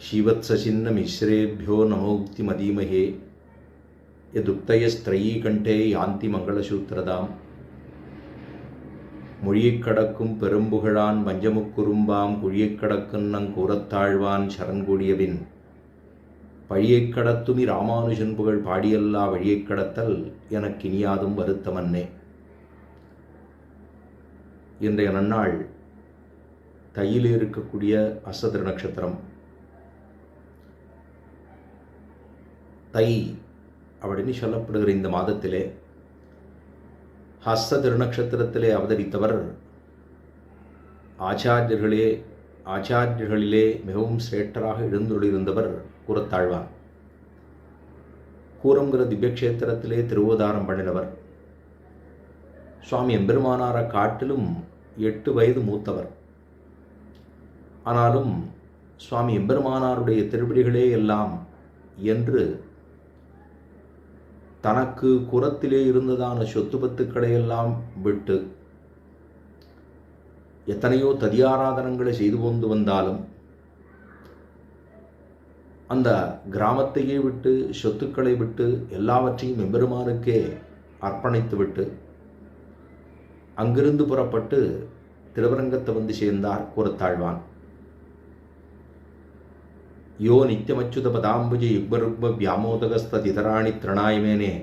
श्रीवत्सचिन्नमिश्रेभ्यो नमोक्तिमधीमहे यदुक्तयस्त्रयीकण्ठे யாந்தி மங்களசூத்திரதாம் மொழியைக் கடக்கும் பெரும்புகழான் வஞ்சமுக்குறும்பாம் குழியைக் கடக்குன்னங் கூறத்தாழ்வான் சரண்கூடியபின் பழியைக் கடத்துமி ராமானுஜன் புகழ் பாடியல்லா வழியைக் கடத்தல் எனக் இனியாதும் வருத்தமன்னே இன்றைய நன்னாள் தையில் இருக்கக்கூடிய அசதிர நட்சத்திரம் தை அப்படின்னு சொல்லப்படுகிற இந்த மாதத்திலே ஹஸ்த திருநக்ஷத்திரத்திலே அவதரித்தவர் ஆச்சாரியர்களே ஆச்சாரியர்களிலே மிகவும் சிரேஷ்டராக எழுந்துள்ளிருந்தவர் கூறத்தாழ்வார் கூறங்கிற திவ்யக்ஷேத்திரத்திலே திருவோதாரம் பண்ணினவர். சுவாமி எம்பெருமானாரை காட்டிலும் எட்டு வயது மூத்தவர். ஆனாலும் சுவாமி எம்பெருமானாருடைய திருப்படிகளே எல்லாம் என்று தனக்கு குரத்திலே இருந்ததான சொத்து பத்துக்களை எல்லாம் விட்டு எத்தனையோ ததியாராதனங்களை செய்து கொண்டு வந்தாலும் அந்த கிராமத்தையே விட்டு சொத்துக்களை விட்டு எல்லாவற்றையும் எம்பெருமானுக்கே அர்ப்பணித்து விட்டு அங்கிருந்து புறப்பட்டு திருவரங்கத்தை வந்து சேர்ந்தார் கூறத்தாழ்வான் யோ நித்தியமச்சுத பதாம்புஜ யுக்மருக்ம வியாமோதகஸ்ததிதராணி திரணாயமேனே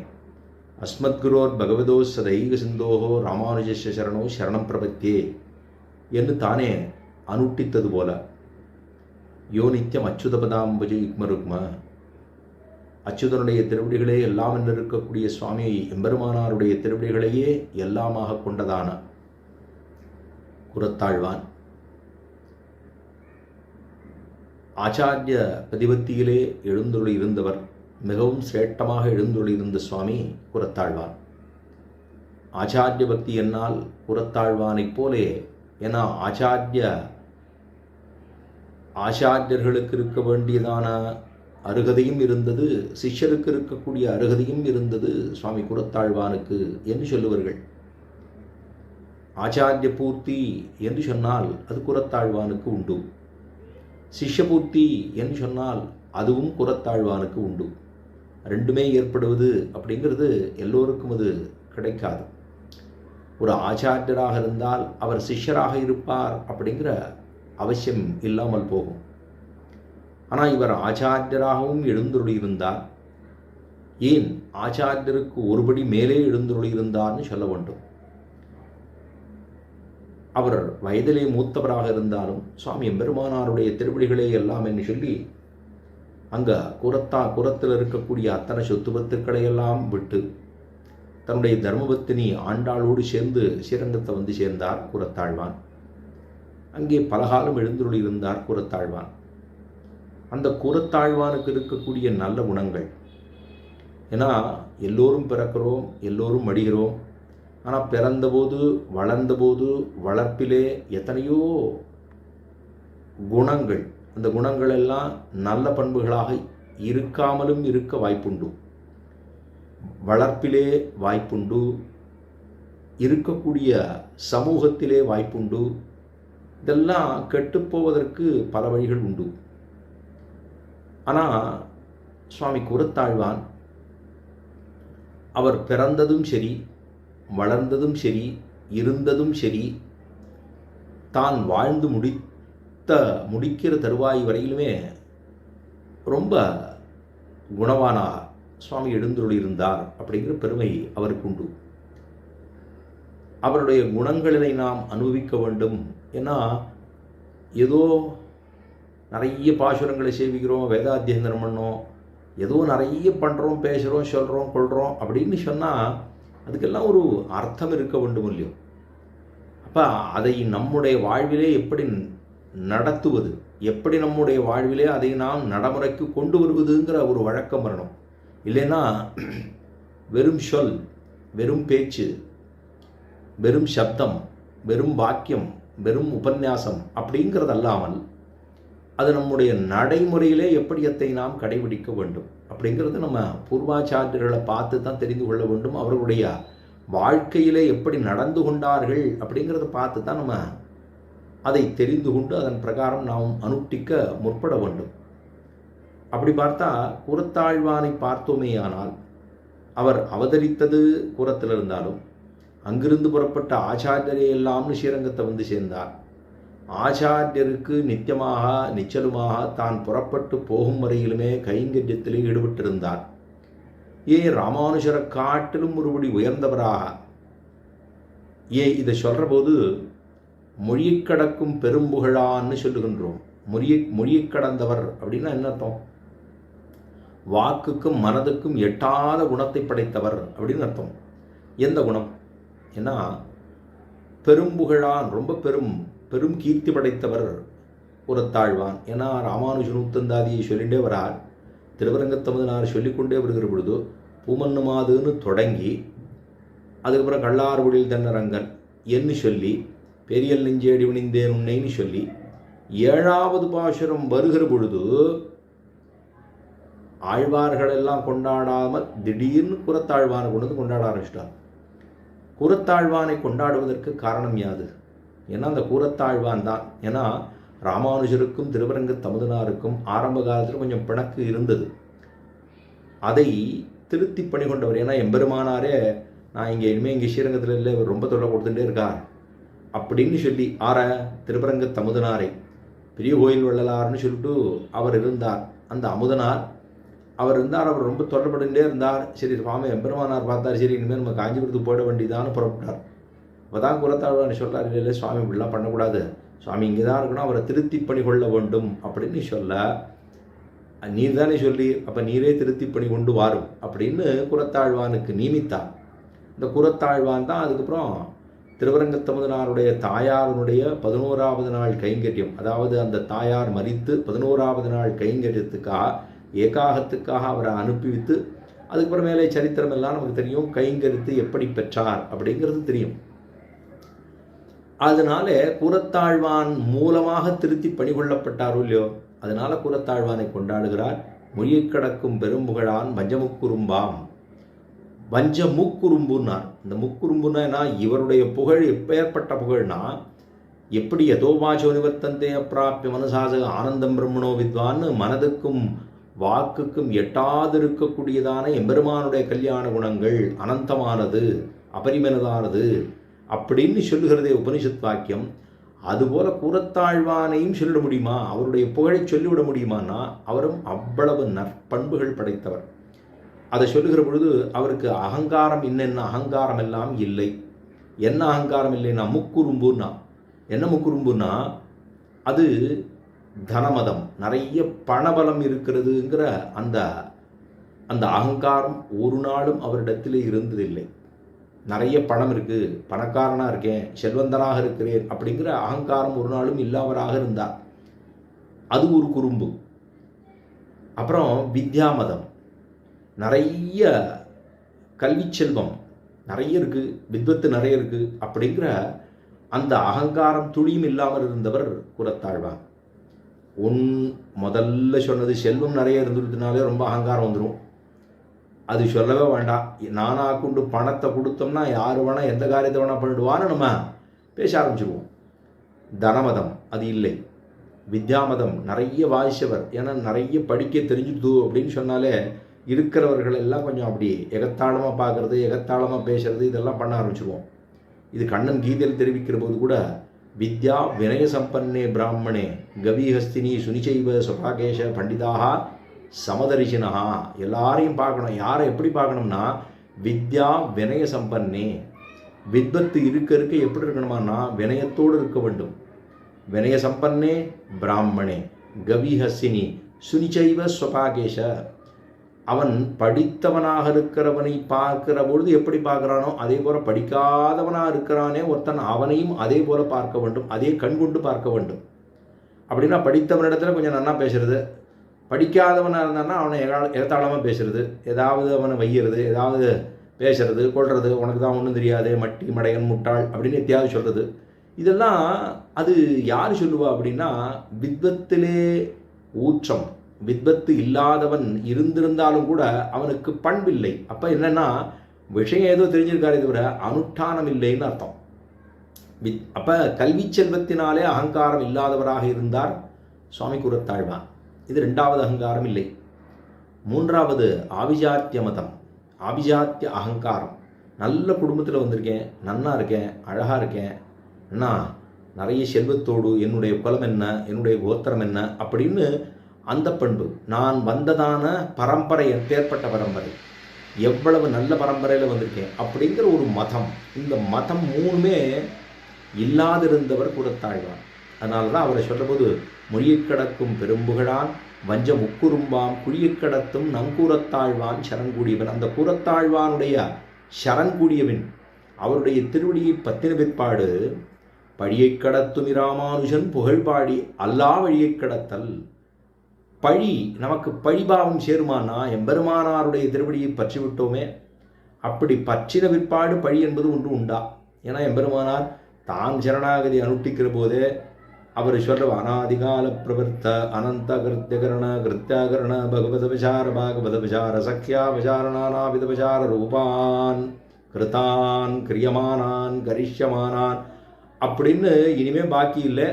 அஸ்மத்குரோர் பகவதோ சதைக சிந்தோகோ ராமானுஜஸ்ய சரணோ சரணம் பிரபத்தியே என்று தானே அனுட்டித்தது போல யோ நித்தியம் அச்சுத பதாம்புஜ யுக்மருக்ம அச்சுதனுடைய திருவடிகளே எல்லாம் என்று இருக்கக்கூடிய சுவாமி எம்பெருமானாருடைய திருவடிகளையே எல்லாமாக கொண்டதான குரத்தாழ்வான் ஆச்சாரிய பிரதிபத்தியிலே எழுந்துள்ளி இருந்தவர் மிகவும் சிரேஷ்டமாக எழுந்துள்ளிருந்த சுவாமி குரத்தாழ்வான் ஆச்சாரிய பக்தி என்னால் குரத்தாழ்வானைப் போலே ஏன்னா ஆச்சாரிய ஆச்சாரியர்களுக்கு இருக்க வேண்டியதான அருகதையும் இருந்தது சிஷ்யருக்கு இருக்கக்கூடிய அருகதையும் இருந்தது சுவாமி குரத்தாழ்வானுக்கு என்று சொல்லுவார்கள். ஆச்சாரிய பூர்த்தி என்று சொன்னால் அது குரத்தாழ்வானுக்கு உண்டு. சிஷ்யபூர்த்தி என்று சொன்னால் அதுவும் குரத்தாழ்வானுக்கு உண்டு. ரெண்டுமே ஏற்படுவது அப்படிங்கிறது எல்லோருக்கும் அது கிடைக்காது. ஒரு ஆச்சாரியராக இருந்தால் அவர் சிஷ்யராக இருப்பார் அப்படிங்கிற அவசியம் இல்லாமல் போகும். ஆனால் இவர் ஆச்சாரியராகவும் எழுந்துருளியிருந்தார். ஏன்? ஆச்சாரியருக்கு ஒருபடி மேலே எழுந்துருளியிருந்தார்னு சொல்ல வேண்டும். அவர் வயதிலே மூத்தவராக இருந்தாலும் சுவாமி பெருமானாருடைய திருவடிகளே எல்லாம் என்று சொல்லி அங்கே குரத்தா குரத்தில் இருக்கக்கூடிய அத்தனை சொத்து பத்துக்களை எல்லாம் விட்டு தன்னுடைய தர்மபத்தினி ஆண்டாளோடு சேர்ந்து ஸ்ரீரங்கத்தை வந்து சேர்ந்தார் குரத்தாழ்வான். அங்கே பலகாலம் எழுந்துள்ளிருந்தார் குரத்தாழ்வான். அந்த குரத்தாழ்வானுக்கு இருக்கக்கூடிய நல்ல குணங்கள். ஏன்னா எல்லோரும் பிறக்கிறோம் எல்லோரும் மடிகிறோம். ஆனால் பிறந்தபோது வளர்ந்தபோது வளர்ப்பிலே எத்தனையோ குணங்கள் அந்த குணங்கள் எல்லாம் நல்ல பண்புகளாக இருக்காமலும் இருக்க வாய்ப்புண்டு. வளர்ப்பிலே வாய்ப்புண்டு. இருக்கக்கூடிய சமூகத்திலே வாய்ப்புண்டு. இதெல்லாம் கெட்டுப்போவதற்கு பல வழிகள் உண்டு. ஆனால் சுவாமி குரத்தாழ்வான் அவர் பிறந்ததும் சரி வளர்ந்ததும் சரி இருந்ததும் சரி தான் வாழ்ந்து முடித்த முடிக்கிற தருவாய் வரையிலுமே ரொம்ப குணவானா சுவாமி எழுந்துள்ளிருந்தார் அப்படிங்கிற பெருமை அவருக்கு உண்டு. அவருடைய குணங்களை நாம் அனுபவிக்க வேண்டும். ஏன்னா ஏதோ நிறைய பாசுரங்களை சேவிக்கிறோம் வேதாத்தியந்தனம் பண்ணோம் ஏதோ நிறைய பண்ணுறோம் பேசுகிறோம் சொல்கிறோம் கொள்கிறோம் அப்படின்னு சொன்னால் அதுக்கெல்லாம் ஒரு அர்த்தம் இருக்க வேண்டும் இல்லையோ? அப்போ அதை நம்முடைய வாழ்விலே எப்படி நடத்துவது? எப்படி நம்முடைய வாழ்விலே அதை நாம் நடைமுறைக்கு கொண்டு வருவதுங்கிற ஒரு வழக்கம் வரணும். இல்லைன்னா வெறும் சொல் வெறும் பேச்சு வெறும் சப்தம் வெறும் வாக்கியம் வெறும் உபன்யாசம் அப்படிங்கிறதல்லாமல் அது நம்முடைய நடைமுறையிலே எப்படியத்தை நாம் கடைபிடிக்க வேண்டும்? அப்படிங்கிறது நம்ம பூர்வாச்சாரியர்களை பார்த்து தான் தெரிந்து கொள்ள வேண்டும். அவர்களுடைய வாழ்க்கையிலே எப்படி நடந்து கொண்டார்கள் அப்படிங்கிறத பார்த்து தான் நம்ம அதை தெரிந்து கொண்டு அதன் பிரகாரம் நாம் அனுஷ்டிக்க முற்பட வேண்டும். அப்படி பார்த்தா குரத்தாழ்வானை பார்த்தோமேயானால் அவர் அவதரித்தது கூரத்தில் இருந்தாலும் அங்கிருந்து புறப்பட்ட ஆச்சாரியரை எல்லாம்னு ஸ்ரீரங்கத்தை வந்து சேர்ந்தார். ஆச்சாரியருக்கு நித்தியமாக நிச்சலுமாக தான் புறப்பட்டு போகும் வரையிலுமே கைங்கரியத்திலே ஈடுபட்டிருந்தார். ஏன் ராமானுஜரை காட்டிலும் ஒருபடி உயர்ந்தவராக. ஏன் இதை சொல்கிற போது மொழியை கடக்கும் பெரும்புகழான்னு சொல்லுகின்றோம். மொழியை மொழியை கடந்தவர் அப்படின்னா என்ன அர்த்தம்? வாக்குக்கும் மனதுக்கும் எட்டாத குணத்தை படைத்தவர் அப்படின்னு அர்த்தம். எந்த குணம்? ஏன்னா பெரும்புகழான் ரொம்ப பெரும் பெரும் கீர்த்தி படைத்தவர் உரத்தாழ்வான் ஏன்னா ராமானுஜ நூத்தந்தாதியை சொல்லிண்டே வரார். திருவரங்கத்தமதனார் சொல்லிக்கொண்டே வருகிற பொழுது பூமன்னுமாதுன்னு தொடங்கி அதுக்கப்புறம் கள்ளார்குடியில் தென்னரங்கன் என்று சொல்லி பெரியல் நெஞ்சேடி விணிந்தேன் உன்னைன்னு சொல்லி ஏழாவது பாசுரம் வருகிற பொழுது ஆழ்வார்களெல்லாம் கொண்டாடாமல் திடீர்னு குரத்தாழ்வானை கொண்டு வந்து கொண்டாட ஆரம்பிச்சிட்டார் குரத்தாழ்வானை கொண்டாடுவதற்கு காரணம் யாது? ஏன்னா அந்த கூரத்தாழ்வான் தான். ஏன்னா ராமானுஜருக்கும் திருவரங்க தமுதனாருக்கும் ஆரம்ப காலத்தில் கொஞ்சம் பிணக்கு இருந்தது. அதை திருத்தி பண்ணி கொண்டவர் ஏன்னா எம்பெருமானாரே நான் இங்கே இனிமேல் இங்கே ஸ்ரீரங்கத்தில் இல்லை ரொம்ப தொல்லை கொடுத்துட்டே இருக்கார். அப்படின்னு சொல்லி ஆற திருவரங்க தமுதனாரை பெரிய கோயில் வள்ளலார்னு சொல்லிட்டு அவர் இருந்தார். அந்த அமுதனார் அவர் இருந்தார் அவர் ரொம்ப தொல்லப்பட்டுட்டே இருந்தார். சரி சுவாமி எம்பெருமானார் பார்த்தார் சரி இனிமேல் நம்ம காஞ்சிபுரத்துக்கு போயிட வேண்டியதான்னு புறப்பட்டார். அப்போ தான் குலத்தாழ்வான்னு சொல்கிறார் இல்லை இல்லை சுவாமி இப்படிலாம் பண்ணக்கூடாது. சுவாமி இங்கே தான் இருக்கணும் அவரை திருத்தி பண்ணி கொள்ள வேண்டும் அப்படின்னு சொல்ல. நீர் தானே சொல்லி அப்போ நீரே திருத்தி பண்ணி கொண்டு வாரும் அப்படின்னு குரத்தாழ்வானுக்கு நியமித்தார் இந்த குரத்தாழ்வான் தான் அதுக்கப்புறம் திருவரங்கத்தமுதனாருடைய தாயாரனுடைய பதினோராவது நாள் கைங்கரியம். அதாவது அந்த தாயார் மறித்து பதினோராவது நாள் கைங்கரியத்துக்காக ஏகாகத்துக்காக அவரை அனுப்பி வைத்து அதுக்கப்புறமேலே சரித்திரம் எல்லாம் நமக்கு தெரியும் கைங்கரித்து எப்படி பெற்றார் அப்படிங்கிறது தெரியும். அதனால கூரத்தாழ்வான் மூலமாக திருத்தி பணிகொள்ளப்பட்டாரோ இல்லையோ அதனால கூறத்தாழ்வானை கொண்டாடுகிறார். மொழியை கடக்கும் பெரும்புகழான் வஞ்சமுக்குறும்பாம். வஞ்ச முக்குறும்புன்னார் இந்த முக்குறும்புன்னா என்ன? இவருடைய புகழ் எப்பேற்பட்ட புகழ்னா எப்படி எதோவாச்சோ நிவர்த்தந்தே அப்பிராப்பிய மனசாசக ஆனந்தம் பிரம்மணோ வித்வான்னு மனதுக்கும் வாக்குக்கும் எட்டாது இருக்கக்கூடியதான எம்பெருமானுடைய கல்யாண குணங்கள் அனந்தமானது அபரிமனதானது அப்படின்னு சொல்லுகிறதே உபனிஷத் வாக்கியம். அதுபோல கூறத்தாழ்வானையும் சொல்லிட முடியுமா? அவருடைய புகழை சொல்லிவிட முடியுமானா அவரும் அவ்வளவு நற்பண்புகள் படைத்தவர். அதை சொல்லுகிற பொழுது அவருக்கு அகங்காரம் என்னென்ன? அகங்காரம் எல்லாம் இல்லை. என்ன அகங்காரம் இல்லைன்னா முக்குறும்புன்னா. என்ன முக்குறும்புன்னா அது தனமதம். நிறைய பணபலம் இருக்கிறதுங்கிற அந்த அந்த அகங்காரம் ஒரு நாளும் அவரிடத்தில் இருந்ததில்லை. நிறைய பணம் இருக்குது பணக்காரனாக இருக்கேன் செல்வந்தனாக இருக்கிறேன் அப்படிங்கிற அகங்காரம் ஒரு நாளும் இல்லாதவராக இருந்தார் அது ஒரு குறும்பு. அப்புறம் வித்யாமதம். நிறைய கல்வி செல்வம் நிறைய இருக்குது வித்வத்து நிறைய இருக்குது அப்படிங்கிற அந்த அகங்காரம் துளியும் இல்லாமல் இருந்தவர் குரத்தாழ்வான் உன் முதல்ல சொன்னது செல்வம் நிறைய இருந்துருதுனாலே ரொம்ப அகங்காரம் வந்துடும் அது சொல்லவே வேண்டாம். நானாக கொண்டு பணத்தை கொடுத்தோம்னா யார் வேணால் எந்த காரியத்தை வேணால் பண்ணிடுவான்னு நம்ம பேச ஆரம்பிச்சிடுவோம் தனமதம் அது இல்லை. வித்யாமதம் நிறைய வாசிச்சவர் ஏன்னா நிறைய படிக்க தெரிஞ்சுது அப்படின்னு சொன்னாலே இருக்கிறவர்கள் எல்லாம் கொஞ்சம் அப்படி எகத்தாளமாக பார்க்குறது எகத்தாளமாக பேசுறது இதெல்லாம் பண்ண ஆரம்பிச்சிருவோம். இது கண்ணன் கீதையில் தெரிவிக்கிற போது கூட வித்யா வினய சம்பன்னே பிராமணே கவிஹஸ்தினி சுனிச்சைவ சுபாகேஷ பண்டிதாக சமதரிசினா எல்லாரையும் பார்க்கணும். யாரை எப்படி பார்க்கணும்னா வித்யா வினய சம்பன்னே வித்வத்து இருக்க இருக்க எப்படி இருக்கணுமானா வினயத்தோடு இருக்க வேண்டும். வினய சம்பன்னே பிராமணே. கவிஹசினி சுனிச்சைவ ஸ்வபாகேஷ. அவன் படித்தவனாக இருக்கிறவனை பார்க்கிற பொழுது எப்படி பார்க்குறானோ அதே போல் படிக்காதவனாக இருக்கிறானே ஒருத்தன் அவனையும் அதே போல் பார்க்க வேண்டும். அதே கண் கொண்டு பார்க்க வேண்டும். அப்படின்னா படித்தவனிடத்துல கொஞ்சம் நன்னா பேசுறது. படிக்காதவனாக இருந்தான்னா அவனை எகத்தாளமாக பேசுறது? ஏதாவது அவனை வையிறது ஏதாவது பேசுறது கொள்வது உனக்கு தான் ஒன்றும் தெரியாது மட்டி மடையன் முட்டாள் அப்படின்னு எத்தியாவது சொல்கிறது இதெல்லாம் அது யார் சொல்லுவா அப்படின்னா வித்வத்திலே ஊற்றம் வித்வத்து இல்லாதவன் இருந்திருந்தாலும் கூட அவனுக்கு பண்பில்லை. அப்போ என்னென்னா விஷயம் ஏதோ தெரிஞ்சிருக்காரே தவிர அனுஷ்டானம் இல்லைன்னு அர்த்தம். வித் அப்போ கல்வி செல்வத்தினாலே அகங்காரம் இல்லாதவராக இருந்தார் சுவாமி கூறத்தாழ்வான் இது ரெண்டாவது அகங்காரம் இல்லை. மூன்றாவது ஆபிஜாத்திய மதம் ஆபிஜாத்திய அகங்காரம். நல்ல குடும்பத்தில் வந்திருக்கேன் நன்னா இருக்கேன் அழகாக இருக்கேன். அண்ணா நிறைய செல்வத்தோடு என்னுடைய குலம் என்ன என்னுடைய கோத்திரம் என்ன அப்படின்னு அந்த பண்பு. நான் வந்ததான பரம்பரை எப்பேற்பட்ட பரம்பரை. எவ்வளவு நல்ல பரம்பரையில் வந்திருக்கேன் அப்படிங்கிற ஒரு மதம். இந்த மதம் மூணுமே இல்லாதிருந்தவர் கூட தாழ்வார் அதனால தான் அவரை சொல்லும்போது மொழியைக் கடக்கும் பெரும்புகழான் வஞ்ச முக்குறும்பாம் குழியைக் கடத்தும் நங்கூரத்தாழ்வான் சரண்கூடியவன். அந்த கூரத்தாழ்வானுடைய சரண்கூடியவன் அவருடைய திருவடியை பத்தின பிற்பாடு பழியைக் கடத்தும் இராமானுஜன் புகழ்பாடி அல்லா வழியைக் கடத்தல். பழி நமக்கு பழிபாவம் சேருமானா? எம்பெருமானாருடைய திருவடியை பற்றி விட்டோமே அப்படி பற்றின பிற்பாடு பழி என்பது ஒன்று உண்டா? ஏன்னா எம்பெருமானார் தான் சரணாகதி அனுட்டிக்கிற போதே அவர் சொல்ற அனாதிகால பிரவர்த்த அனந்த கிருத்தியகரண கிருத்தியாகரண பகவத விசார பாகவத விசார சக்கியா விசாரணானாவித விசார ரூபான் கிருதான் கிரியமானான் கரிஷ்யமானான் அப்படின்னு இனிமே பாக்கி இல்லை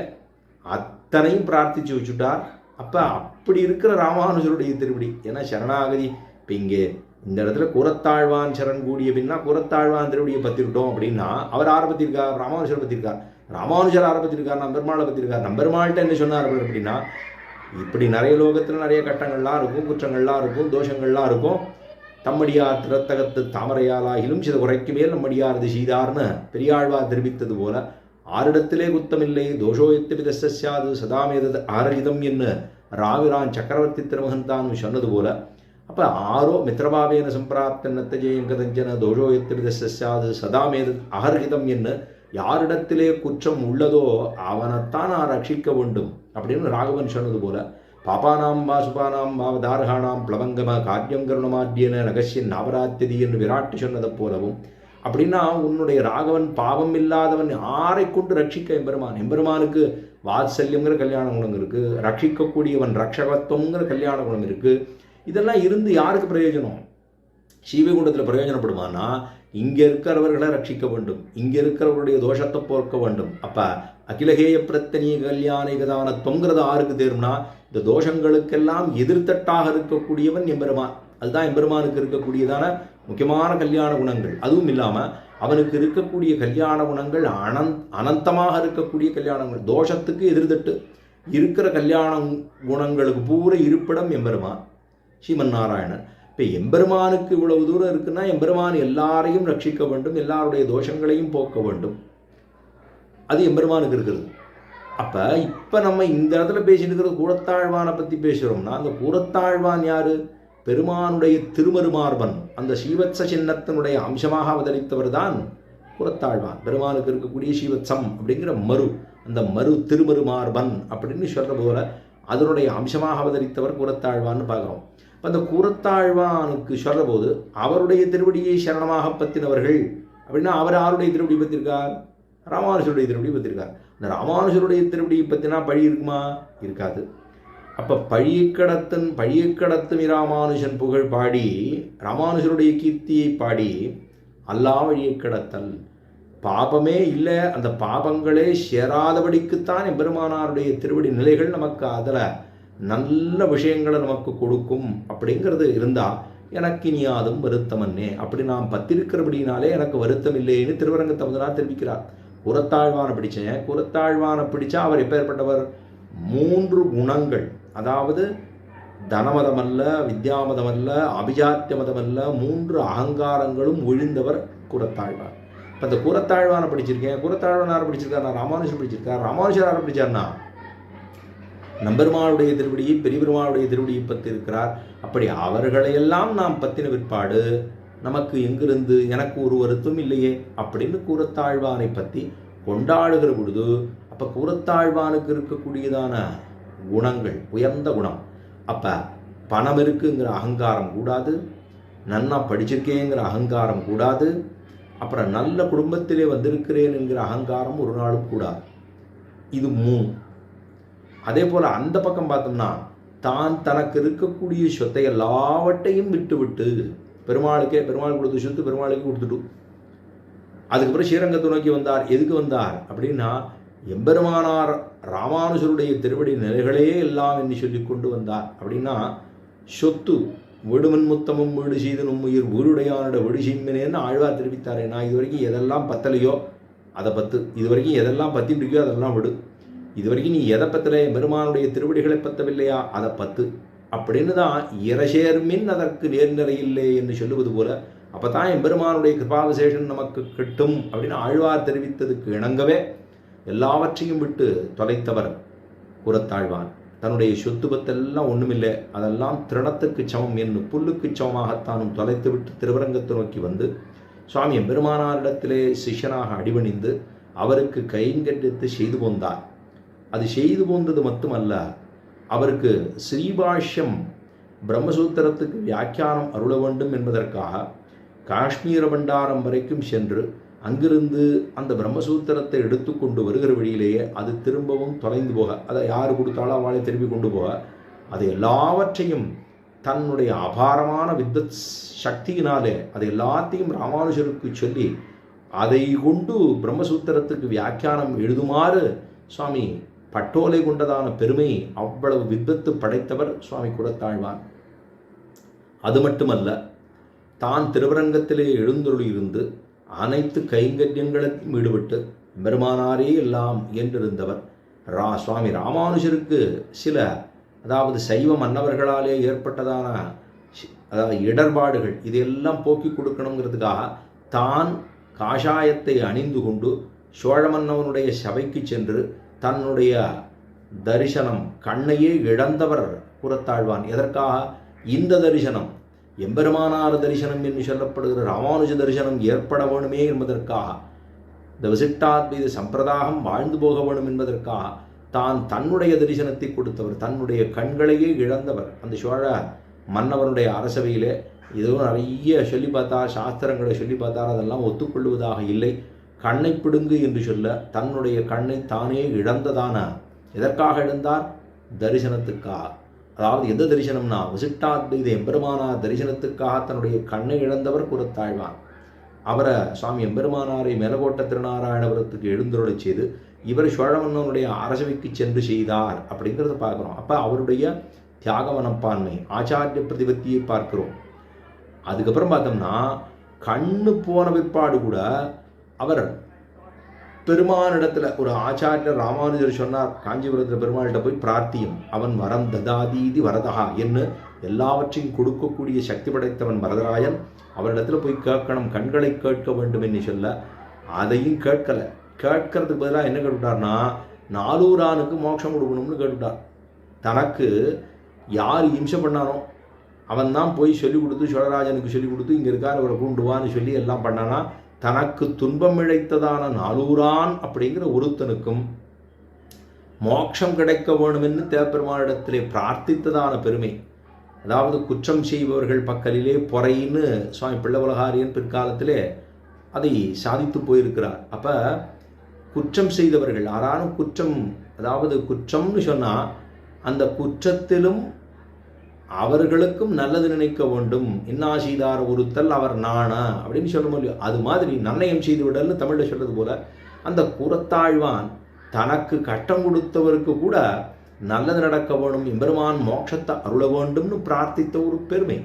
அத்தனையும் பிரார்த்திச்சு வச்சுட்டார் அப்போ அப்படி இருக்கிற ராமானுஜருடைய திருப்படி ஏன்னா சரணாகதி இப்போ இங்கே இந்த இடத்துல குரத்தாழ்வான் சரண் கூடிய பின்னா குரத்தாழ்வான் திருவடியை பற்றிவிட்டோம் அப்படின்னா அவர் ஆரம்பத்திருக்கார் ராமானுஜர் ராமானுஜரை பற்றிருக்கார் ராமானுஜர் யாரை நம்பெருமாளை பற்றிருக்கார் நம்பெருமாள்கிட்ட என்ன சொன்னார் அப்படின்னா இப்படி நிறைய லோகத்தில் நிறைய கட்டங்கள்லாம் இருக்கும் குற்றங்கள்லாம் இருக்கும் தோஷங்கள்லாம் இருக்கும். தம்மடியார் திரத்தகத்து தாமரையாலாகிலும் சில குறைக்கு மேல் நம்மடியாரது செய்தார்னு பெரியாழ்வார் தெரிவித்தது போல ஆரிடத்திலே குத்தமில்லை தோஷோயத்து விதசாது சதாமேதது ஆரகிதம் என்று ராவிரான் சக்கரவர்த்தி திருமகன் சொன்னது போல அப்போ ஆரோ மித்ரபாவேன சம்பிராப்த நத்தஜேயம் கதஞ்சன தோஷோயத்து விதசாது சதாமேத அகர்கிதம் என்று யாரிடத்திலே குற்றம் உள்ளதோ அவனைத்தான் நான் ரட்சிக்க வேண்டும். அப்படின்னு ராகவன் சொன்னது போல பாபானாம் வாசுபானாம் சுபானாம் பிளவங்கம காரியம் கருணமாத்தியன ரகசிய நவராத்திரி என்று விராட்டு சொன்னதை போலவும் அப்படின்னா உன்னுடைய ராகவன் பாவம் இல்லாதவன் யாரை கொண்டு ரட்சிக்க எம்பெருமான்? எம்பெருமானுக்கு வாத்சல்யங்கிற கல்யாண குணம் இருக்குது ரட்சிக்கக்கூடியவன் ரக்ஷகத்துவங்கிற கல்யாண குணம் இருக்குது இதெல்லாம் இருந்து யாருக்கு பிரயோஜனம்? சீவைகுண்டத்தில் பிரயோஜனப்படுமானா இங்கே இருக்கிறவர்களை ரட்சிக்க வேண்டும். இங்கே இருக்கிறவருடைய தோஷத்தை போர்க்க வேண்டும். அப்போ அகிலகேய பிரத்தனி கல்யாண கதானத்துவங்கிறது ஆருக்கு தேரும்னா இந்த தோஷங்களுக்கெல்லாம் எதிர்த்தட்டாக இருக்கக்கூடியவன் எம்பெருமான். அதுதான் எம்பெருமானுக்கு இருக்கக்கூடியதான முக்கியமான கல்யாண குணங்கள். அதுவும் இல்லாமல் அவனுக்கு இருக்கக்கூடிய கல்யாண குணங்கள் அனந்த் அனந்தமாக இருக்கக்கூடிய கல்யாணங்கள் தோஷத்துக்கு எதிர்த்தட்டு இருக்கிற கல்யாண குணங்களுக்கு பூரா இருப்பிடம் எம்பெருமான். ஸ்ரீமன் நாராயணன். இப்போ எம்பெருமானுக்கு இவ்வளவு தூரம் இருக்குன்னா எம்பெருமான் எல்லாரையும் ரட்சிக்க வேண்டும் எல்லாருடைய தோஷங்களையும் போக்க வேண்டும். அது எம்பெருமானுக்கு இருக்கிறது. அப்போ இப்போ நம்ம இந்த இடத்துல பேசிட்டு இருக்கிறது கூடத்தாழ்வானை பற்றி பேசுகிறோம்னா அந்த கூடத்தாழ்வான் யார்? பெருமானுடைய திருமருமார்பன். அந்த ஸ்ரீவத்ச சின்னத்தினுடைய அம்சமாக அவதரித்தவர் தான் புறத்தாழ்வான் பெருமானுக்கு இருக்கக்கூடிய ஸ்ரீவத்சம் அப்படிங்கிற மறு அந்த மறு திருமருமார்பன் அப்படின்னு சொல்கிற போல அதனுடைய அம்சமாக அவதரித்தவர் கூறத்தாழ்வான்னு பார்க்குறோம். இப்போ அந்த கூறத்தாழ்வானுக்கு சொல்கிற போது அவருடைய திருவடியை சரணமாக பற்றினவர்கள் அப்படின்னா அவர் யாருடைய திருவடி பற்றிருக்கார் ராமானுஜருடைய திருவடி பற்றிருக்கார் இந்த ராமானுஜருடைய திருவடியை பற்றினா பழி இருக்குமா? இருக்காது. அப்போ பழியக்கடத்தன் பழியக்கடத்தும் இராமானுஜன் புகழ் பாடி ராமானுஜருடைய கீர்த்தியை பாடி அல்லா வழியை கடத்தல் பாபமே இல்லை அந்த பாபங்களே சேராதபடிக்குத்தான் எம்பெருமானாருடைய திருவடி நிலைகள் நமக்கு அதில் நல்ல விஷயங்களை நமக்கு கொடுக்கும் அப்படிங்கிறது இருந்தால் எனக்கு இனியாதும் வருத்தமன்னே அப்படி நான் பத்திருக்கிறபடினாலே எனக்கு வருத்தம் இல்லைன்னு திருவரங்க முதலார் தெரிவிக்கிறார். குரத்தாழ்வான பிடிச்சேன். குரத்தாழ்வான பிடிச்சா அவர் எப்பேற்பட்டவர்? மூன்று குணங்கள். அதாவது தனமதமல்ல வித்யாமதமல்ல அபிஜாத்திய மதமல்ல மூன்று அகங்காரங்களும் ஒழிந்தவர் குரத்தாழ்வார். இப்போ இந்த குரத்தாழ்வானை படிச்சிருக்கேன். குரத்தாழ்வான் யாரை படிச்சிருக்கார்? நான் ராமானுஜர் படிச்சிருக்கார்? ராமானுஜர் யார் படிச்சார்னா? நம்பெருமானுடைய திருவடியை பெரியபெருமானுடைய திருவடியை பற்றி இருக்கிறார் அப்படி அவர்களையெல்லாம் நாம் பத்தின பிற்பாடு நமக்கு எங்கிருந்து எனக்கு ஒரு வருத்தம் இல்லையே அப்படின்னு கூறத்தாழ்வானை பற்றி கொண்டாடுகிற பொழுது அப்போ கூறத்தாழ்வானுக்கு இருக்கக்கூடியதான குணங்கள் உயர்ந்த குணம். அப்போ பணம் இருக்குங்கிற அகங்காரம் கூடாது நன்னா படிச்சிருக்கேங்கிற அகங்காரம் கூடாது அப்புறம் நல்ல குடும்பத்திலே வந்திருக்கிறேன் என்கிற அகங்காரம் ஒரு நாளும் கூடாது. இது மூணு. அதே போல் அந்த பக்கம் பார்த்தோம்னா தான் தனக்கு இருக்கக்கூடிய சொத்தை எல்லாவற்றையும் விட்டு விட்டு பெருமாளுக்கே பெருமாள் கொடுத்த சொத்து பெருமாளுக்கு கொடுத்துட்டு அதுக்கப்புறம் ஸ்ரீரங்கத்தை நோக்கி வந்தார். எதுக்கு வந்தார்? அப்படின்னா எம்பெருமானார் ராமானுஜருடைய திருவடி நிலைகளே எல்லாம் என்று சொல்லி கொண்டு வந்தார். அப்படின்னா சொத்து விடுமன் முத்தமும் வீடு செய்தனும் உயிர் வீடுடையானோட விடு ஆழ்வார் தெரிவித்தார். நான் இது வரைக்கும் எதெல்லாம் பத்தலையோ அதை பத்து இது வரைக்கும் எதெல்லாம் பத்திட்டு இருக்கியோ அதெல்லாம் விடு. இதுவரைக்கும் நீ எதை பத்தல பெருமானுடைய திருவடிகளை பத்தவில்லையா? அதை பத்து. அப்படின்னு தான் இரசேர்மின் அதற்கு நேர்நிறையில்லை என்று சொல்லுவது போல அப்போ தான் எம்பெருமானுடைய கிருபாவிசேஷன் நமக்கு கிட்டும் அப்படின்னு ஆழ்வார் தெரிவித்ததுக்கு இணங்கவே எல்லாவற்றையும் விட்டு தொலைத்தவர் புறத்தாழ்வான் தன்னுடைய சொத்து பத்தெல்லாம் ஒன்றுமில்லை அதெல்லாம் திருணத்துக்கு சமம் என்னும் புல்லுக்கு சமமாகத்தானும் தொலைத்து விட்டு திருவரங்கத்தை நோக்கி வந்து சுவாமி எம்பெருமானாரிடத்திலே சிஷ்யனாக அடிபணிந்து அவருக்கு கைங்கரியத்தை செய்து கொண்டார். அது செய்து போந்தது மட்டுமல்ல அவருக்கு ஸ்ரீபாஷ்யம் பிரம்மசூத்திரத்துக்கு வியாக்கியானம் அருள வேண்டும் என்பதற்காக காஷ்மீர பண்டாரம் வரைக்கும் சென்று அங்கிருந்து அந்த பிரம்மசூத்திரத்தை எடுத்துக்கொண்டு வருகிற வழியிலேயே அது திரும்பவும் தொலைந்து போக அதை யார் கொடுத்தாலும் அவளை திரும்பி கொண்டு போக அது எல்லாவற்றையும் தன்னுடைய அபாரமான வித்தத் சக்தியினாலே அது எல்லாத்தையும் ராமானுஜருக்கு சொல்லி அதை கொண்டு பிரம்மசூத்திரத்துக்கு வியாக்கியானம் எழுதுமாறு சுவாமி பட்டோலை கொண்டதான பெருமை அவ்வளவு வித்வத்து படைத்தவர் சுவாமி குடத்தாழ்வார் அது மட்டுமல்ல தான் திருவரங்கத்திலே எழுந்தொழியிருந்து இருந்து அனைத்து கைங்கரியங்களையும் ஈடுபட்டு பெருமானாரே எல்லாம் என்றிருந்தவர் ரா சுவாமி ராமானுஜருக்கு சில அதாவது சைவ மன்னவர்களாலே ஏற்பட்டதான சி- அதாவது இடர்பாடுகள் இதையெல்லாம் போக்கி கொடுக்கணுங்கிறதுக்காக தான் காஷாயத்தை அணிந்து கொண்டு சோழ மன்னவனுடைய சபைக்கு சென்று தன்னுடைய தரிசனம் கண்ணையே இழந்தவர் புறத்தாழ்வான். எதற்காக? இந்த தரிசனம். எம்பெருமானார் தரிசனம் என்று சொல்லப்படுகிற ராமானுஜ தரிசனம் ஏற்பட வேணுமே என்பதற்காக. இந்த விசிட்டாத்வைத சம்பிரதாயம் வாழ்ந்து போக வேணும் என்பதற்காக தான் தன்னுடைய தரிசனத்தை கொடுத்தவர் தன்னுடைய கண்களையே இழந்தவர். அந்த சோழ மன்னவனுடைய அரசவையிலே இதுவும் நிறைய சொல்லி பார்த்தார் சாஸ்திரங்களை சொல்லி பார்த்தார் அதெல்லாம் ஒத்துக்கொள்வதாக இல்லை. கண்ணை பிடுங்கு என்று சொல்ல தன்னுடைய கண்ணை தானே இழந்ததான. எதற்காக இழந்தார்? தரிசனத்துக்காக. அதாவது எந்த தரிசனம்னா விசிட்டாத்வைத எம்பெருமானார் தரிசனத்துக்காக தன்னுடைய கண்ணை இழந்தவர் கூறத்தாழ்வான் அவரை சுவாமி எம்பெருமானாரை மேலகோட்ட திருநாராயணபுரத்துக்கு எழுந்துருளச் செய்து இவர் சோழமன்னனுடைய அரசவைக்கு சென்று செய்தார் அப்படிங்கிறத பார்க்குறோம். அப்போ அவருடைய தியாக மனப்பான்மை ஆச்சாரிய பிரதிபத்தியை பார்க்கிறோம். அதுக்கப்புறம் பார்த்தோம்னா கண்ணு போன பிற்பாடு கூட அவர் பெருமானிடத்தில் ஒரு ஆச்சாரியர் ராமானுஜர் சொன்னார் காஞ்சிபுரத்தில் பெருமாள்கிட்ட போய் பிரார்த்தியும். அவன் வரம் ததாதீதி வரதகா என்று எல்லாவற்றையும் கொடுக்கக்கூடிய சக்தி படைத்தவன் வரதராயன். அவரிடத்துல போய் கேட்கணும் கண்களை கேட்க வேண்டும் என்று சொல்ல அதையும் கேட்கலை. கேட்கறதுக்கு பதிலாக என்ன கேட்டுட்டார்னா நாலூரானுக்கு மோட்சம் கொடுக்கணும்னு கேட்டுட்டார். தனக்கு யார் இம்சை பண்ணானோ அவன் தான் போய் சொல்லி கொடுத்து சோழராஜனுக்கு சொல்லி கொடுத்து இங்கே இருக்கார் அவரை கூண்டுவான்னு சொல்லி எல்லாம் பண்ணானா தனக்கு துன்பம் இழைத்ததான நாலூரான் அப்படிங்கிற ஒருத்தனுக்கும் மோட்சம் கிடைக்க வேணுமென்னு தேப்பெருமானிடத்திலே பிரார்த்தித்ததான பெருமை. அதாவது குற்றம் செய்பவர்கள் பக்கலிலே பொறைன்னு சுவாமி பிள்ளவலகாரியன் பிற்காலத்திலே அதை சாதித்து போயிருக்கிறார். அப்போ குற்றம் செய்தவர்கள் யாரானும் குற்றம் அதாவது குற்றம்னு சொன்னால் அந்த குற்றத்திலும் அவர்களுக்கும் நல்லது நினைக்க வேண்டும். இன்னாசீதார் ஒருத்தல் அவர் நானா? அப்படின்னு சொல்ல முடியும் அது மாதிரி நன்னயம் செய்து விடல்னு தமிழில் சொல்றது போல அந்த குரத்தாழ்வான் தனக்கு கட்டம் கொடுத்தவருக்கு கூட நல்லது நடக்க வேணும் எம்பெருமான் மோட்சத்தை அருள வேண்டும்னு பிரார்த்தித்த ஒரு பெருமை.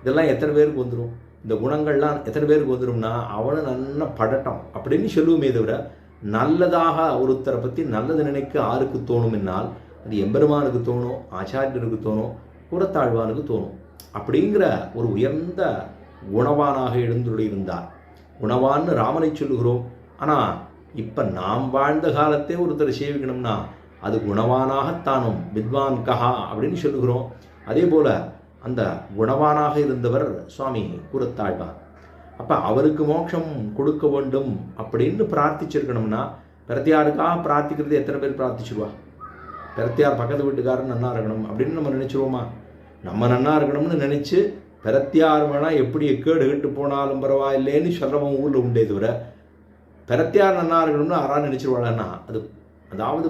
இதெல்லாம் எத்தனை பேருக்கு வந்துடும் இந்த குணங்கள்லாம் எத்தனை பேருக்கு வந்துடும்னா அவனு நன்ன படட்டம். அப்படின்னு சொல்லுவோமே தவிர நல்லதாக ஒருத்தரை பற்றி நல்லது நினைக்க ஆருக்கு தோணும் என்னால் அது எம்பெருமானுக்கு தோணும் ஆச்சாரியருக்கு தோணும் புறத்தாழ்வானுக்கு தோணும். அப்படிங்கிற ஒரு உயர்ந்த குணவானாக எழுந்துள்ளிருந்தார் குணவான்னு ராமனை சொல்லுகிறோம். ஆனால் இப்போ நாம் வாழ்ந்த காலத்தே ஒருத்தர் சேவிக்கணும்னா அது குணவானாகத்தானும் வித்வான் கஹா அப்படின்னு சொல்லுகிறோம். அதே போல் அந்த குணவானாக இருந்தவர் சுவாமி கூறத்தாழ்வார் அப்போ அவருக்கு மோட்சம் கொடுக்க வேண்டும் அப்படின்னு பிரார்த்திச்சிருக்கணும்னா பிரத்தியாருக்காக பிரார்த்திக்கிறது எத்தனை பேர் பிரார்த்திச்சிருவா பிரத்தியார் பக்கத்து வீட்டுக்காரன் நன்னா இருக்கணும் அப்படின்னு நம்ம நினச்சிருவோமா? நம்ம நன்னா இருக்கணும்னு நினச்சி பிரத்தியார் வேணால் எப்படி கேடு கெட்டு போனாலும் பரவாயில்லைன்னு சொல்கிறவன் ஊரில் உண்டே தவிர பிரத்தியார் நன்னா இருக்கணும்னு யாரா நினச்சிருவாளன்னா அது அதாவது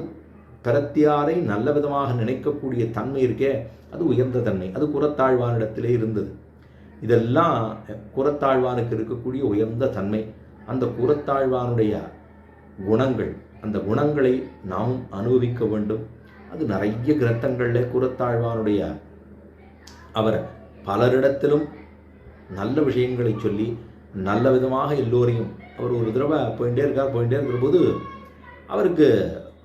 பிரத்தியாரை நல்ல விதமாக நினைக்கக்கூடிய தன்மை இருக்கே அது உயர்ந்த தன்மை அது குரத்தாழ்வானிடத்திலே இருந்தது. இதெல்லாம் குரத்தாழ்வானுக்கு இருக்கக்கூடிய உயர்ந்த தன்மை. அந்த குரத்தாழ்வானுடைய குணங்கள் அந்த குணங்களை நாம் அனுபவிக்க வேண்டும். அது நிறைய கிரந்தங்களில் குரத்தாழ்வானுடைய அவர் பலரிடத்திலும் நல்ல விஷயங்களை சொல்லி நல்ல விதமாக எல்லோரையும் அவர் ஒரு தடவை போயிட்டே இருக்கார் போயிட்டே இருக்கிற போது அவருக்கு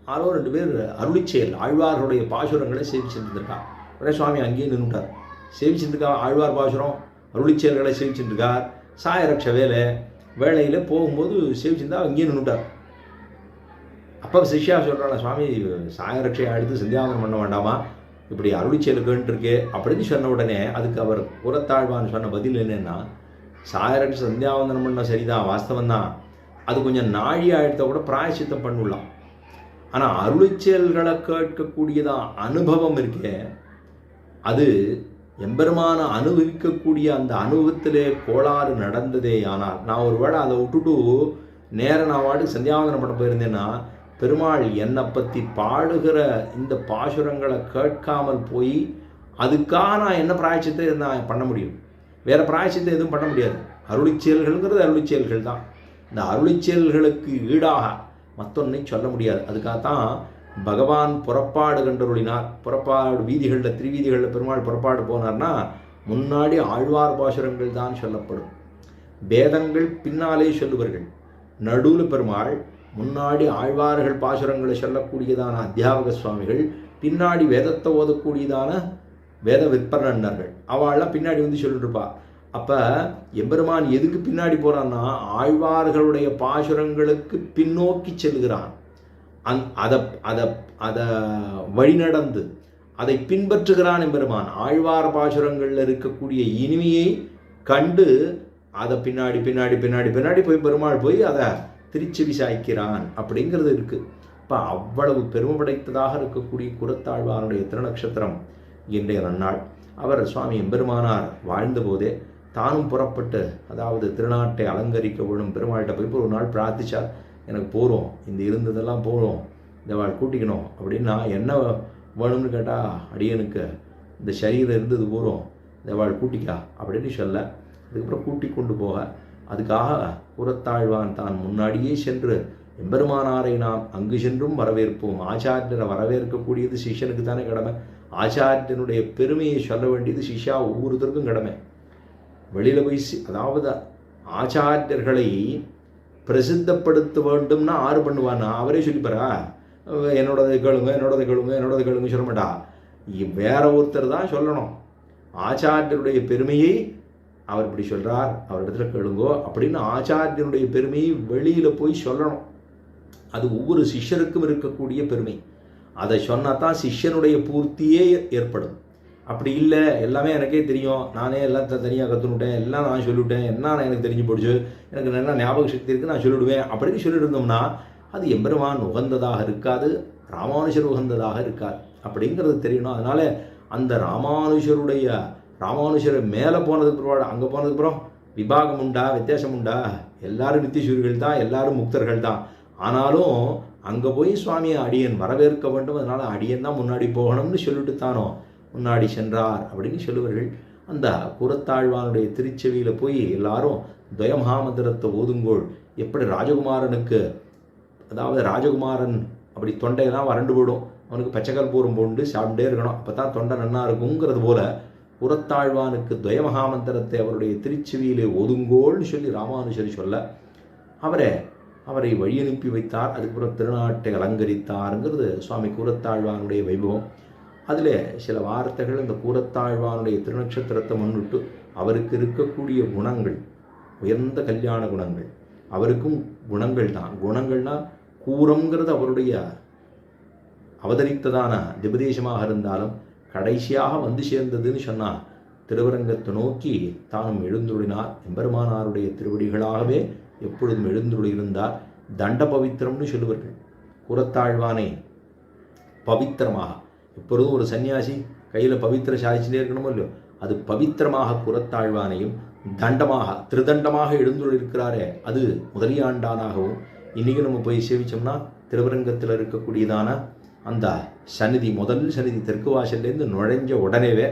ஆரோ ரெண்டு பேர் அருளிச்செயல் ஆழ்வார்களுடைய பாசுரங்களை சேவிச்சுட்டு இருந்திருக்கார் உடனே சுவாமி அங்கேயே நின்றுட்டார் சேவிச்சுட்டு இருக்கா ஆழ்வார் பாசுரம் அருளிச்செயல்களை சேவிச்சுட்டு இருக்கார் சாயரட்ச வேலை வேலையில் போகும்போது சேவிச்சிருந்தா அங்கேயே நின்றுட்டார் அப்போ சிஷ்யா சொல்கிறாள் சுவாமி சாயரட்சையை அடுத்து சந்தியாவனம் பண்ண வேண்டாமா? இப்படி அருளிச்செயல் கேட்டுருக்கு அப்படின்னு சொன்ன உடனே அதுக்கு அவர் புறத்தாழ்வான்னு சொன்ன பதில் என்னென்னா சாயரட்ச சந்தியாவந்தனம் பண்ண சரிதான் வாஸ்தவம் தான். அது கொஞ்சம் நாழியாக எடுத்த கூட பிராயசித்தம் பண்ணிடலாம் ஆனால் அருளிச்செயல்களை கேட்கக்கூடியதான் அனுபவம் இருக்கே அது எம்பெருமான அனுபவிக்கக்கூடிய அந்த அனுபவத்திலே கோளாறு நடந்ததே ஆனால் நான் ஒரு வேளை அதை விட்டுட்டு நேர நான் வாடு சந்தியாவந்தனம் பண்ண போயிருந்தேன்னா பெருமாள் என்னை பற்றி பாடுகிற இந்த பாசுரங்களை கேட்காமல் போய் அதுக்காக நான் என்ன பிராயச்சத்தை நான் பண்ண முடியும்? வேறு பிராயச்சத்தை எதுவும் பண்ண முடியாது. அருளிச்செயல்கள்ங்கிறது அருளிச்செயல்கள் தான். இந்த அருளிச்செயல்களுக்கு ஈடாக மற்றொன்னை சொல்ல முடியாது. அதுக்காகத்தான் பகவான் புறப்பாடு கண்டருளினார். புறப்பாடு வீதிகளில் திருவீதிகளில் பெருமாள் புறப்பாடு போனார்னா முன்னாடி ஆழ்வார் பாசுரங்கள் தான் சொல்லப்படும். வேதங்கள் பின்னாலே சொல்லுவார்கள். நடுவில் பெருமாள் முன்னாடி ஆழ்வார்கள் பாசுரங்களை சொல்லக்கூடியதான அத்தியாபக சுவாமிகள் பின்னாடி வேதத்தை ஓதக்கூடியதான வேத விற்பனர்கள் அவள்லாம் பின்னாடி வந்து சொல்லிட்டுருப்பா. அப்போ எம்பெருமான் எதுக்கு பின்னாடி போகிறான்னா ஆழ்வார்களுடைய பாசுரங்களுக்கு பின்னோக்கி செல்கிறான். அந் அதை அதை அதை வழிநடந்து அதை பின்பற்றுகிறான் எம்பெருமான். ஆழ்வார் பாசுரங்களில் இருக்கக்கூடிய இனிமையை கண்டு அதை பின்னாடி பின்னாடி பின்னாடி பின்னாடி போய் பெருமாள் போய் அதை திருச்செவி சாய்க்கிறான் அப்படிங்கிறது இருக்குது இப்போ அவ்வளவு பெருமை படைத்ததாக இருக்கக்கூடிய குரத்தாழ்வாருடைய திருநக்ஷத்திரம் இன்றைய நன்னாள். அவர் சுவாமி எம்பெருமானார் வாழ்ந்தபோதே தானும் புறப்பட்டு அதாவது திருநாட்டை அலங்கரிக்க விடும் பெருமாள்கிட்ட போய் ஒரு நாள் பிரார்த்திச்சார். எனக்கு போகிறோம் இந்த இருந்ததெல்லாம் போகிறோம் இந்த வாழ் கூட்டிக்கணும் அப்படின்னா என்ன வேணும்னு கேட்டால் அடியனுக்கு இந்த சரீரம் இருந்தது போகிறோம் இந்த வாழ் கூட்டிக்கா அப்படின்னு சொல்ல அதுக்கப்புறம் கூட்டி கொண்டு போக. அதுக்காக புறத்தாழ்வான் தான் முன்னாடியே சென்று எம்பெருமானாரை நாம் அங்கு சென்றும் வரவேற்போம். ஆச்சாரியரை வரவேற்கக்கூடியது சிஷ்யனுக்கு தானே கடமை. ஆச்சாரியனுடைய பெருமையை சொல்ல வேண்டியது சிஷ்யா ஒவ்வொருத்தருக்கும் கடமை. வெளியில் போய் சி- அதாவது ஆச்சாரியர்களை பிரசித்தப்படுத்த வேண்டும்னா ஆறு பண்ணுவானா அவரே சொல்லிப்பாரா? என்னோடது என்னோடதை கேளுங்க என்னோடதை கேளுங்க என்னோடதை கேளுங்க சொல்ல மாட்டா. வேற ஒருத்தர் தான் சொல்லணும். ஆச்சாரியருடைய பெருமையை அவர் இப்படி சொல்கிறார் அவரிடத்துல கேளுங்கோ அப்படின்னு ஆச்சாரியனுடைய பெருமையை வெளியில் போய் சொல்லணும். அது ஒவ்வொரு சிஷ்யருக்கும் இருக்கக்கூடிய பெருமை. அதை சொன்னால் தான் சிஷ்யனுடைய பூர்த்தியே ஏற்படும். அப்படி இல்லை எல்லாமே எனக்கே தெரியும். நானே எல்லாம் தனியாக கற்றுனுட்டேன் எல்லாம் நான் சொல்லிவிட்டேன். என்ன எனக்கு தெரிஞ்சு போடுச்சு எனக்கு நல்லா ஞாபக சக்தி இருக்குது நான் சொல்லிவிடுவேன். அப்படின்னு சொல்லிட்டு இருந்தோம்னா அது எம்பெருமான் உகந்ததாக இருக்காது. ராமானுஜர் உகந்ததாக இருக்காது. அப்படிங்கிறது தெரியணும். அதனால் அந்த ராமானுஜருடைய ராமானுஷர் மேலே போனதுக்கு பிறகு அங்கே போனதுக்கு அப்புறம் விபாகம் உண்டா வித்தியாசம் உண்டா? எல்லாரும் நித்தியசூரிகள் தான் எல்லாரும் முக்தர்கள் தான். ஆனாலும் அங்கே போய் சுவாமியை அடியன் வரவேற்க வேண்டும். அதனால் அடியன் தான் முன்னாடி போகணும்னு சொல்லிட்டு தானோ? முன்னாடி சென்றார் அப்படின்னு சொல்லுவார்கள். அந்த புறத்தாழ்வானுடைய திருச்செவியில் போய் எல்லாரும் துவயமகாமந்திரத்தை ஓதுங்கோள். எப்படி ராஜகுமாரனுக்கு அதாவது ராஜகுமாரன் அப்படி தொண்டையெல்லாம் வறண்டு போயிடும். அவனுக்கு பச்சைக்கல் பூரம் போண்டு சாப்பிட்டே இருக்கணும். அப்போ தான் தொண்டை நன்னா இருக்குங்கிறது போல புறத்தாழ்வானுக்கு துவயமகாமந்திரத்தை அவருடைய திருச்செவியிலே ஒதுங்கோள்னு சொல்லி ராமானுஜர் சொல்ல அவரை அவரை வழி அனுப்பி வைத்தார் அதுக்கப்புறம் திருநாட்டை அலங்கரித்தாருங்கிறது சுவாமி கூரத்தாழ்வானுடைய வைபவம். அதில் சில வார்த்தைகள் இந்த கூரத்தாழ்வானுடைய திருநட்சத்திரத்தை முன்னிட்டு அவருக்கு இருக்கக்கூடிய குணங்கள் உயர்ந்த கல்யாண குணங்கள் அவருக்கும் குணங்கள் தான். குணங்கள்னா கூரங்கிறது அவருடைய அவதரித்ததான திபதேசமாக இருந்தாலும் கடைசியாக வந்து சேர்ந்ததுன்னு சொன்னால் திருவரங்கத்தை நோக்கி தானும் எழுந்துருளினார். எம்பெருமானாருடைய திருவடிகளாகவே எப்பொழுதும் எழுந்துருளியிருந்தார். தண்ட பவித்திரம்னு சொல்லுவார்கள். குரத்தாழ்வானே பவித்திரமாக. எப்பொழுதும் ஒரு சன்னியாசி கையில் பவித்திர சாதிச்சுட்டே இருக்கணுமோ இல்லையோ? அது பவித்திரமாக குரத்தாழ்வானையும் தண்டமாக திருதண்டமாக எழுந்துள்ளிருக்கிறாரே அது முதலியாண்டானாகவும் இன்றைக்கி நம்ம போய் சேவிச்சோம்னா திருவரங்கத்தில் இருக்கக்கூடியதான அந்த சந்நிதி முதல் சந்நிதி தெற்கு வாசல்லேருந்து நுழைஞ்ச உடனேவே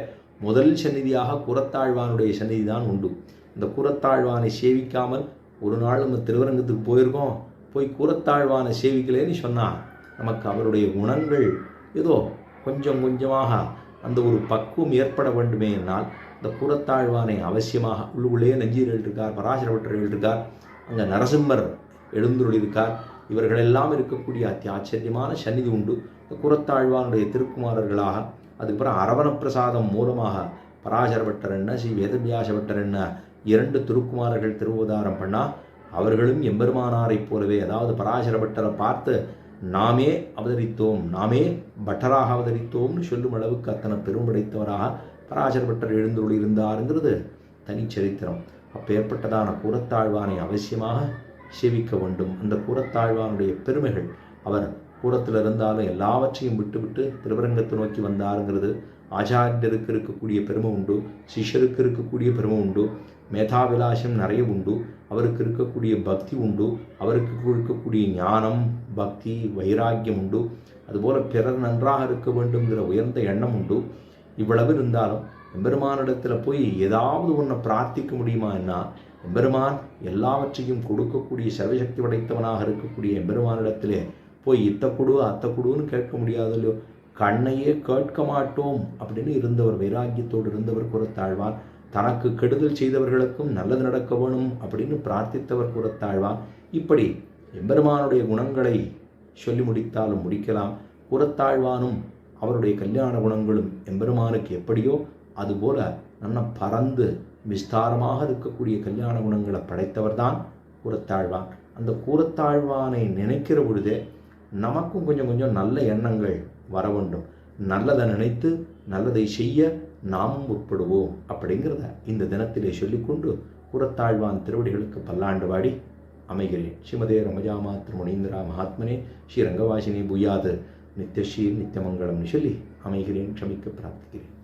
முதல் சந்நிதியாக குரத்தாழ்வானுடைய சந்நிதி தான் உண்டு. இந்த குரத்தாழ்வானை சேவிக்காமல் ஒரு நாள் நம்ம திருவரங்கத்துக்கு போயிருக்கோம். போய் கூரத்தாழ்வானை சேவிக்கலேன்னு சொன்னால் நமக்கு அவருடைய குணங்கள் ஏதோ கொஞ்சம் கொஞ்சமாக அந்த ஒரு பக்குவம் ஏற்பட வேண்டுமே என்னால் இந்த கூரத்தாழ்வானை அவசியமாக உள்ளுக்குள்ளே நஞ்சீர் எழுதிருக்கார் பராசரவட்டர்கள் இருக்கார் அங்கே நரசிம்மர் எழுந்துள்ளிருக்கார். இவர்களெல்லாம் இருக்கக்கூடிய அத்தியாச்சரியமான சந்நிதி உண்டு. கூரத்தாழ்வானுடைய திருக்குமாரர்களாக அதுக்கப்புறம் அரவண பிரசாதம் மூலமாக பராசரவட்டர் என்ன ஸ்ரீ வேதவியாசவட்டர் என்ன இரண்டு திருக்குமாரர்கள் திருவதாரம் பண்ணால் அவர்களும் எம்பெருமானாரைப் போலவே அதாவது பராசரபட்டரை பார்த்து நாமே அவதரித்தோம் நாமே பட்டராக அவதரித்தோம்னு சொல்லும் அளவுக்கு அத்தனை பெருமடைத்தவராக பராசர பட்டர் இருந்தாருங்கிறது தனிச்சரித்திரம் அப்பேற்பட்டதான கூரத்தாழ்வானை அவசியமாக சேவிக்க வேண்டும். அந்த கூரத்தாழ்வானுடைய பெருமைகள் அவர் கூடத்தில் இருந்தாலும் எல்லாவற்றையும் விட்டுவிட்டு திருவரங்கத்தை நோக்கி வந்தாருங்கிறது ஆச்சாரியருக்கு இருக்கக்கூடிய பெருமை உண்டு சிஷ்யருக்கு இருக்கக்கூடிய பெருமை உண்டு மேதாவிலாசம் நிறைய உண்டு அவருக்கு இருக்கக்கூடிய பக்தி உண்டு அவருக்கு இருக்கக்கூடிய ஞானம் பக்தி வைராக்கியம் உண்டு அதுபோல் பிறர் நன்றாக இருக்க வேண்டும்ங்கிற உயர்ந்த எண்ணம் உண்டு. இவ்வளவு இருந்தாலும் எம்பெருமானிடத்தில் போய் ஏதாவது ஒன்றை பிரார்த்திக்க முடியுமா என்ன? எம்பெருமான் எல்லாவற்றையும் கொடுக்கக்கூடிய சர்வசக்தி படைத்தவனாக இருக்கக்கூடிய எம்பெருமானிடத்திலே போய் இத்த கொடு அத்தை கொடுன்னு கேட்க முடியாது இல்லையோ கண்ணையே கேட்க மாட்டோம் அப்படின்னு இருந்தவர் வைராக்கியத்தோடு இருந்தவர் குரத்தாழ்வான் தனக்கு கெடுதல் செய்தவர்களுக்கும் நல்லது நடக்க வேணும் அப்படின்னு பிரார்த்தித்தவர் குரத்தாழ்வான் இப்படி எம்பெருமானுடைய குணங்களை சொல்லி முடித்தாலும் முடிக்கலாம். குரத்தாழ்வானும் அவருடைய கல்யாண குணங்களும் எம்பெருமானுக்கு எப்படியோ அதுபோல நல்ல பறந்து விஸ்தாரமாக இருக்கக்கூடிய கல்யாண குணங்களை படைத்தவர்தான் கூரத்தாழ்வான் அந்த கூரத்தாழ்வானை நினைக்கிற பொழுதே நமக்கும் கொஞ்சம் கொஞ்சம் நல்ல எண்ணங்கள் வர வேண்டும். நல்லதை நினைத்து நல்லதை செய்ய நாமும் உட்படுவோம் அப்படிங்கிறத இந்த தினத்திலே சொல்லிக்கொண்டு புறத்தாழ்வான் திருவடிகளுக்கு பல்லாண்டு வாடி அமைகிறேன். ஸ்ரீமதே ரமஜாமா திருமணீந்திரா மகாத்மனே ஸ்ரீரங்கவாசினி புயாது பூயாது நித்தியமங்கலம் நித்தியமங்கலம்னு சொல்லி அமைகிறேன் க்ஷமிக்க பிரார்த்திக்கிறேன்.